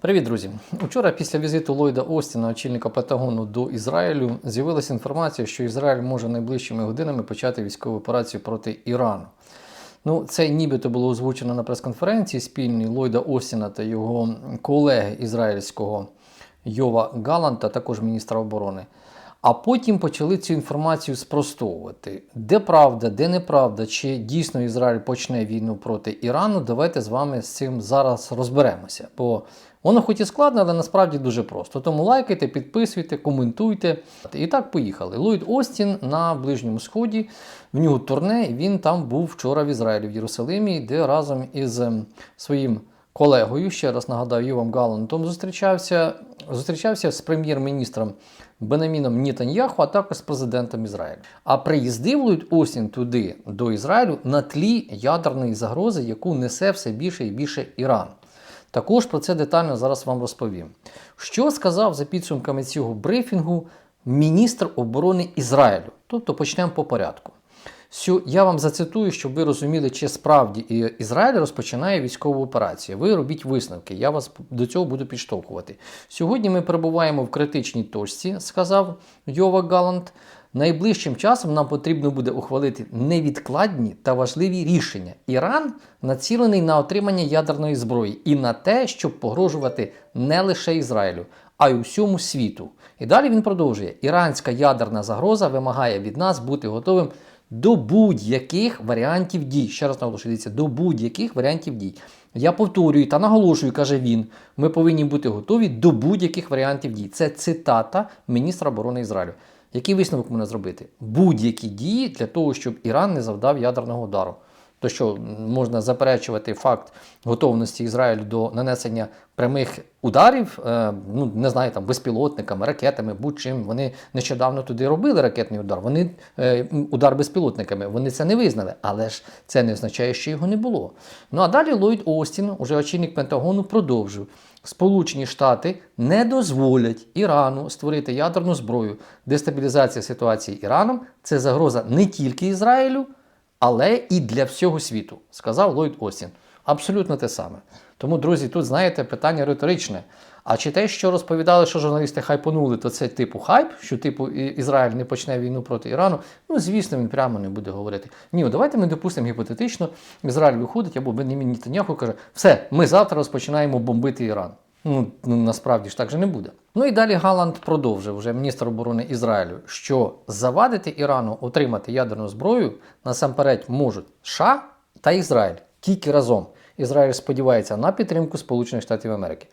Привіт, друзі! Учора після візиту Ллойда Остіна, очільника Пентагону до Ізраїлю, з'явилася інформація, що Ізраїль може найближчими годинами почати військову операцію проти Ірану. Ну, це нібито було озвучено на прес-конференції спільній Ллойда Остіна та його колеги ізраїльського Йова Галанта, також міністра оборони. А потім почали цю інформацію спростовувати. Де правда, де неправда, чи дійсно Ізраїль почне війну проти Ірану, давайте з вами з цим зараз розберемося. Бо воно хоч і складно, але насправді дуже просто. Тому лайкайте, підписуйте, коментуйте. І так поїхали. Ллойд Остін на Ближньому Сході, в нього турне, він там був вчора в Ізраїлі, в Єрусалимі, де разом із ем, своїм колегою, ще раз нагадаю, Ювом Галантом зустрічався, зустрічався з прем'єр-міністром Бенаміном Нітаньяху, а також з президентом Ізраїлю. А приїздив Ллойд Остін туди, до Ізраїлю, на тлі ядерної загрози, яку несе все більше і більше Іран. Також про це детально зараз вам розповім. Що сказав за підсумками цього брифінгу міністр оборони Ізраїлю? Тобто почнемо по порядку. Сю- Я вам зацитую, щоб ви розуміли, чи справді Ізраїль розпочинає військову операцію. Ви робіть висновки, я вас до цього буду підштовхувати. Сьогодні ми перебуваємо в критичній точці, сказав Йова Галант. Найближчим часом нам потрібно буде ухвалити невідкладні та важливі рішення. Іран націлений на отримання ядерної зброї і на те, щоб погрожувати не лише Ізраїлю, а й усьому світу. І далі він продовжує: іранська ядерна загроза вимагає від нас бути готовим до будь-яких варіантів дій. Ще раз наголошую, дивіться, до будь-яких варіантів дій. Я повторюю та наголошую, каже він. Ми повинні бути готові до будь-яких варіантів дій. Це цитата міністра оборони Ізраїлю. Який висновок можна зробити? Будь-які дії для того, щоб Іран не завдав ядерного удару. То що можна заперечувати факт готовності Ізраїлю до нанесення прямих ударів, е, ну не знаю, там безпілотниками, ракетами, будь-чим. Вони нещодавно туди робили ракетний удар. Вони е, удар безпілотниками. Вони це не визнали, але ж це не означає, що його не було. Ну а далі Ллойд Остін, уже очільник Пентагону, продовжив. Сполучені Штати не дозволять Ірану створити ядерну зброю. Дестабілізація ситуації Іраном це загроза не тільки Ізраїлю, але і для всього світу, сказав Ллойд Остін. Абсолютно те саме. Тому, друзі, тут знаєте питання риторичне. А чи те, що розповідали, що журналісти хайпонули, то це типу хайп, що типу Ізраїль не почне війну проти Ірану? Ну, звісно, він прямо не буде говорити. Ні, давайте ми допустимо гіпотетично, Ізраїль виходить або Бенімін Нетаньяху каже, все, ми завтра розпочинаємо бомбити Іран. Ну, ну насправді ж так же не буде. Ну і далі Галанд продовжив вже міністр оборони Ізраїлю, що завадити Ірану отримати ядерну зброю насамперед можуть США та Ізраїль тільки разом. Ізраїль сподівається на підтримку Сполучених Штатів Америки.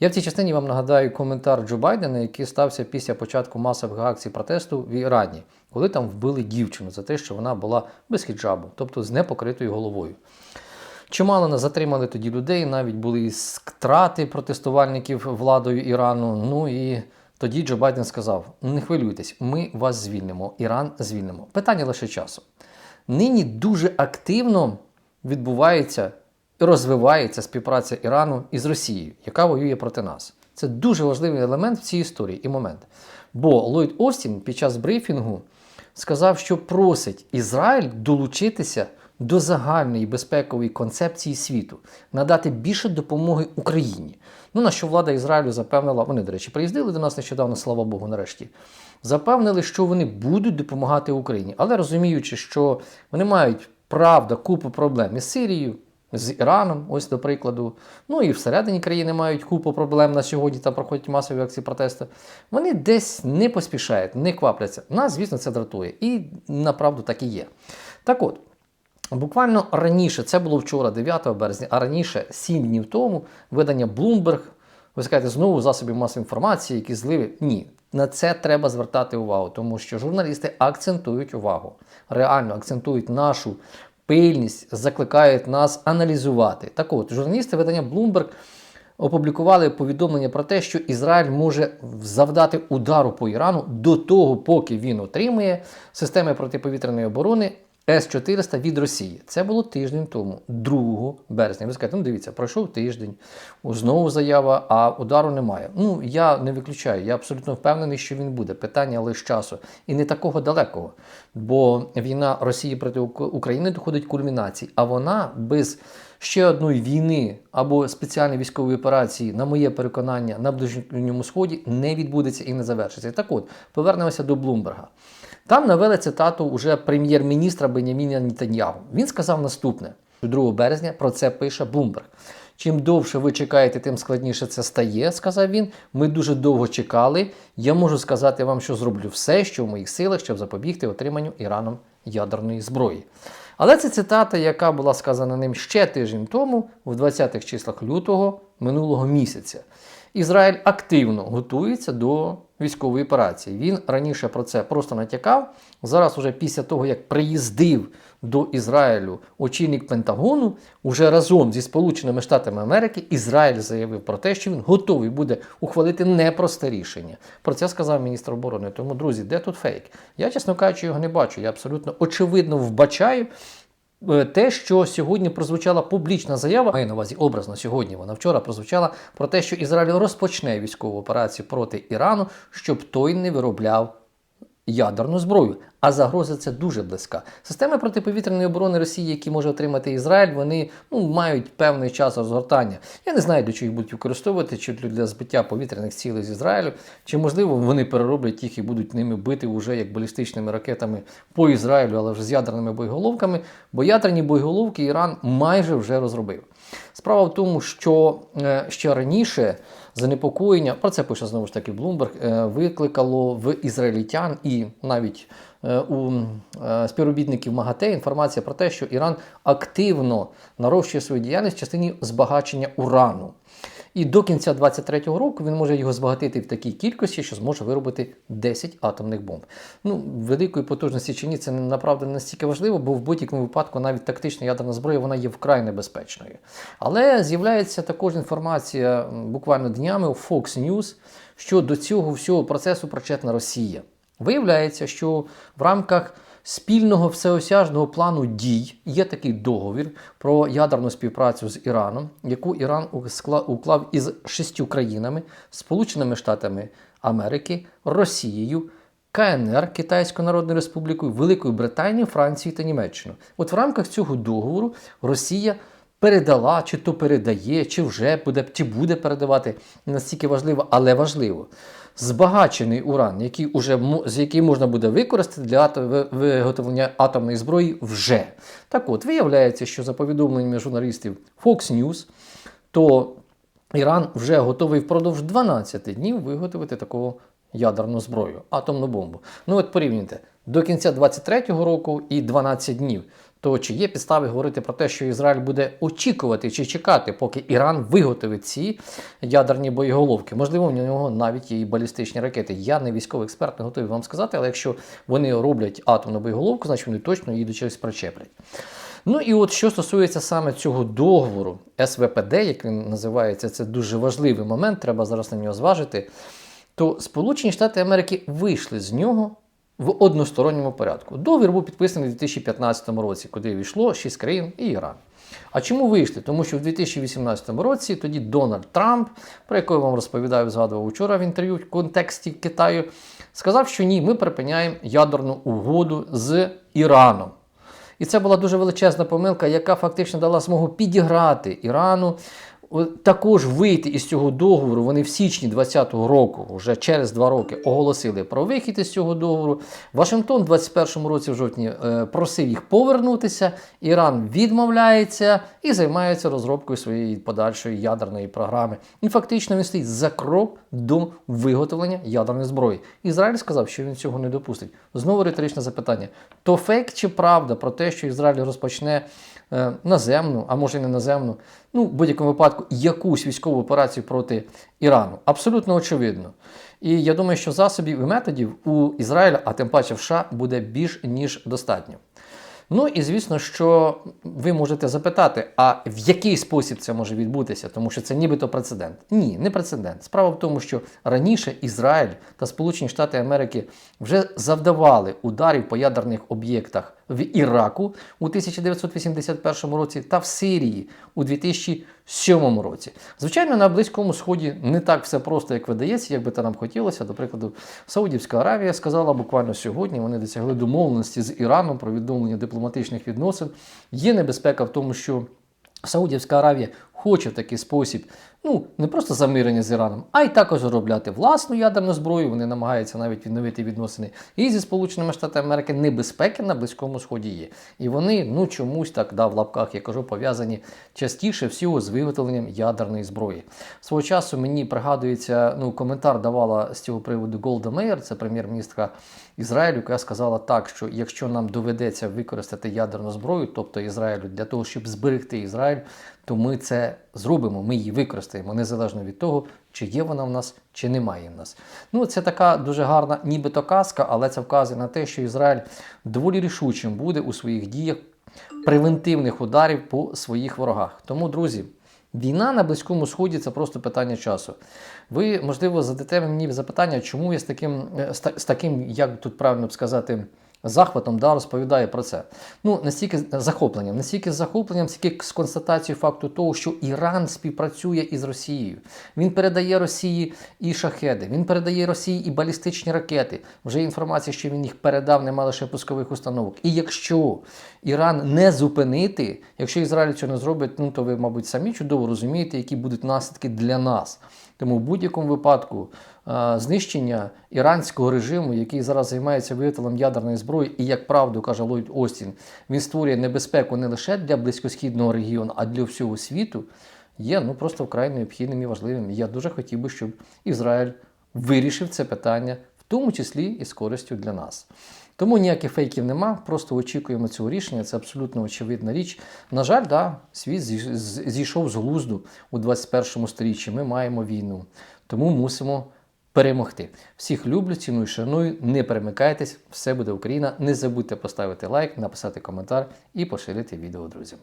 Я в цій частині вам нагадаю коментар Джо Байдена, який стався після початку масових акцій протесту в Ірані, коли там вбили дівчину за те, що вона була без хіджабу, тобто з непокритою головою. Чимало не затримали тоді людей, навіть були і страти протестувальників владою Ірану. Ну і тоді Джо Байден сказав: не хвилюйтесь, ми вас звільнимо, Іран звільнимо. Питання лише часу. Нині дуже активно відбувається і розвивається співпраця Ірану із Росією, яка воює проти нас. Це дуже важливий елемент в цій історії і момент. Бо Ллойд Остін під час брифінгу сказав, що просить Ізраїль долучитися до загальної безпекової концепції світу, надати більше допомоги Україні. Ну на що влада Ізраїлю запевнила, вони, до речі, приїздили до нас нещодавно, слава Богу, нарешті. Запевнили, що вони будуть допомагати Україні, але розуміючи, що вони мають правда купу проблем із Сирією, з Іраном, ось до прикладу. Ну і всередині країни мають купу проблем на сьогодні, там проходять масові акції протесту. Вони десь не поспішають, не квапляться. Нас, звісно, це дратує. І направду так і є. Так от. Буквально раніше, це було вчора, 9 березня, а раніше, 7 днів тому, видання Bloomberg, ви скажете, знову засобів масової інформації, які зливи. Ні, на це треба звертати увагу, тому що журналісти акцентують увагу, реально акцентують нашу пильність, закликають нас аналізувати. Так от, журналісти видання Bloomberg опублікували повідомлення про те, що Ізраїль може завдати удару по Ірану до того, поки він отримує системи протиповітряної оборони С-400 від Росії. Це було тиждень тому, 2 березня. Ви скажете, ну дивіться, пройшов тиждень, знову заява, а удару немає. Ну, я не виключаю, я абсолютно впевнений, що він буде. Питання лише часу. І не такого далекого. Бо війна Росії проти України доходить кульмінації, а вона без ще одної війни або спеціальної військової операції, на моє переконання, на Ближньому Сході не відбудеться і не завершиться. Так от, повернемося до Блумберга. Там навели цитату уже прем'єр-міністра Беняміна Нетаньягу. Він сказав наступне: 2 березня про це пише Блумберг. Чим довше ви чекаєте, тим складніше це стає, сказав він. Ми дуже довго чекали. Я можу сказати вам, що зроблю все, що в моїх силах, щоб запобігти отриманню Іраном ядерної зброї. Але це цитата, яка була сказана ним ще тиждень тому, в 20-х числах лютого минулого місяця. Ізраїль активно готується до військової операції. Він раніше про це просто натякав. Зараз, уже після того, як приїздив до Ізраїлю очільник Пентагону, уже разом зі Сполученими Штатами Америки Ізраїль заявив про те, що він готовий буде ухвалити непросте рішення. Про це сказав міністр оборони. Тому, друзі, де тут фейк? Я, чесно кажучи, його не бачу. Я абсолютно очевидно вбачаю. Е, те, що сьогодні прозвучала публічна заява, маю на увазі образно сьогодні. Вона вчора прозвучала про те, що Ізраїль розпочне військову операцію проти Ірану, щоб той не виробляв ядерну зброю. А загроза це дуже близька. Системи протиповітряної оборони Росії, які може отримати Ізраїль, вони ну, мають певний час розгортання. Я не знаю, до чого їх будуть використовувати, чи для збиття повітряних цілей з Ізраїлю, чи можливо вони перероблять їх і будуть ними бити вже як балістичними ракетами по Ізраїлю, але вже з ядерними боєголовками. Бо ядерні боєголовки Іран майже вже розробив. Справа в тому, що е, ще раніше занепокоєння, про це пише знову ж таки Блумберг, е, викликало в ізраїльтян і навіть е, у співробітників МАГАТЕ інформація про те, що Іран активно нарощує свою діяльність в частині збагачення урану. І до кінця 23-го року він може його збагатити в такій кількості, що зможе виробити 10 атомних бомб. Ну, великої потужності чи ні, це направду не настільки важливо, бо в будь-якому випадку навіть тактична ядерна зброя вона є вкрай небезпечною. Але з'являється також інформація буквально днями у Fox News, що до цього всього процесу причетна Росія. Виявляється, що в рамках спільного всеосяжного плану дій є такий договір про ядерну співпрацю з Іраном, яку Іран уклав із шістю країнами Сполученими Штатами Америки, Росією. КНР Китайською Народною Республікою, Великою Британією, Францією та Німеччиною. От в рамках цього договору Росія передала, чи то передає, чи вже буде, чи буде передавати не настільки важливо, але важливо збагачений уран, який уже, з який можна буде використати для виготовлення атомної зброї вже. Так от, виявляється, що за повідомленнями журналістів Fox News, то Іран вже готовий впродовж 12 днів виготовити таку ядерну зброю, атомну бомбу. Ну от порівняйте, до кінця 23-го року і 12 днів то чи є підстави говорити про те, що Ізраїль буде очікувати чи чекати, поки Іран виготовить ці ядерні боєголовки? Можливо, в нього навіть є і балістичні ракети. Я не військовий експерт, не готовий вам сказати, але якщо вони роблять атомну боєголовку, значить вони точно її до чогось причеплять. Ну і от що стосується саме цього договору СВПД, як він називається, це дуже важливий момент, треба зараз на нього зважити. То Сполучені Штати Америки вийшли з нього в односторонньому порядку. Договір був підписаний у 2015 році, куди війшло 6 країн і Іран. А чому вийшли? Тому що в 2018 році тоді Дональд Трамп, про якого я вам розповідаю, згадував вчора в інтерв'ю в контексті Китаю, сказав, що ні, ми припиняємо ядерну угоду з Іраном. І це була дуже величезна помилка, яка фактично дала змогу підіграти Ірану також вийти із цього договору. Вони в січні 2020 року, вже через два роки, оголосили про вихід із цього договору. Вашингтон в 2021 році, в жовтні, е, просив їх повернутися. Іран відмовляється і займається розробкою своєї подальшої ядерної програми. І фактично він стоїть за крок до виготовлення ядерної зброї. Ізраїль сказав, що він цього не допустить. Знову риторичне запитання: то фейк чи правда про те, що Ізраїль розпочне наземну, а може і не наземну, ну в будь-якому випадку якусь військову операцію проти Ірану? Абсолютно очевидно. І я думаю, що засобів і методів у Ізраїля, а тим паче в США, буде більш ніж достатньо. Ну і звісно, що ви можете запитати, а в який спосіб це може відбутися, тому що це нібито прецедент. Ні, не прецедент. Справа в тому, що раніше Ізраїль та Сполучені Штати Америки вже завдавали ударів по ядерних об'єктах в Іраку у 1981 році та в Сирії у 2007 році. Звичайно, на Близькому Сході не так все просто, як видається, як би то нам хотілося. До прикладу, Саудівська Аравія сказала буквально сьогодні, вони досягли домовленості з Іраном про відновлення дипломатичних відносин. Є небезпека в тому, що Саудівська Аравія хоче в такий спосіб, ну не просто замирення з Іраном, а й також виробляти власну ядерну зброю. Вони намагаються навіть відновити відносини і зі Сполученими Штатами Америки. Небезпеки на Близькому Сході є. І вони ну чомусь так да, в лапках я кажу, пов'язані частіше всього з виготовленням ядерної зброї. Свого часу мені пригадується, ну коментар давала з цього приводу Голда Меєр, це прем'єр-міністра Ізраїлю, яка сказала так, що якщо нам доведеться використати ядерну зброю, тобто Ізраїлю, для того, щоб зберегти Ізраїль, то ми це зробимо, ми її використаємо, незалежно від того, чи є вона в нас, чи немає в нас. Ну, це така дуже гарна, нібито казка, але це вказує на те, що Ізраїль доволі рішучим буде у своїх діях превентивних ударів по своїх ворогах. Тому, друзі. Війна на Близькому Сході це просто питання часу. Ви, можливо, зададете мені запитання, чому я з таким, е, з таким, як тут правильно б сказати, захватом да, розповідаю про це. Ну, настільки захопленням, настільки захопленням, стільки з констатацією факту того, що Іран співпрацює із Росією. Він передає Росії і шахеди, він передає Росії і балістичні ракети. Вже інформація, що він їх передав, нема лише пускових установок. І якщо Іран не зупинити, якщо Ізраїль цього не зробить, ну то ви, мабуть, самі чудово розумієте, які будуть наслідки для нас. Тому в будь-якому випадку е, знищення іранського режиму, який зараз займається виготовленням ядерної зброї, і як правду каже Ллойд Остін, він створює небезпеку не лише для близькосхідного регіону, а для всього світу, є ну просто вкрай необхідним і важливим. Я дуже хотів би, щоб Ізраїль вирішив це питання, в тому числі і з користю для нас. Тому ніяких фейків нема, просто очікуємо цього рішення. Це абсолютно очевидна річ. На жаль, да, світ зійшов з глузду у 21 сторіччі. Ми маємо війну, тому мусимо перемогти. Всіх люблю, ціную, шаную. Не перемикайтесь, все буде Україна. Не забудьте поставити лайк, написати коментар і поширити відео друзям.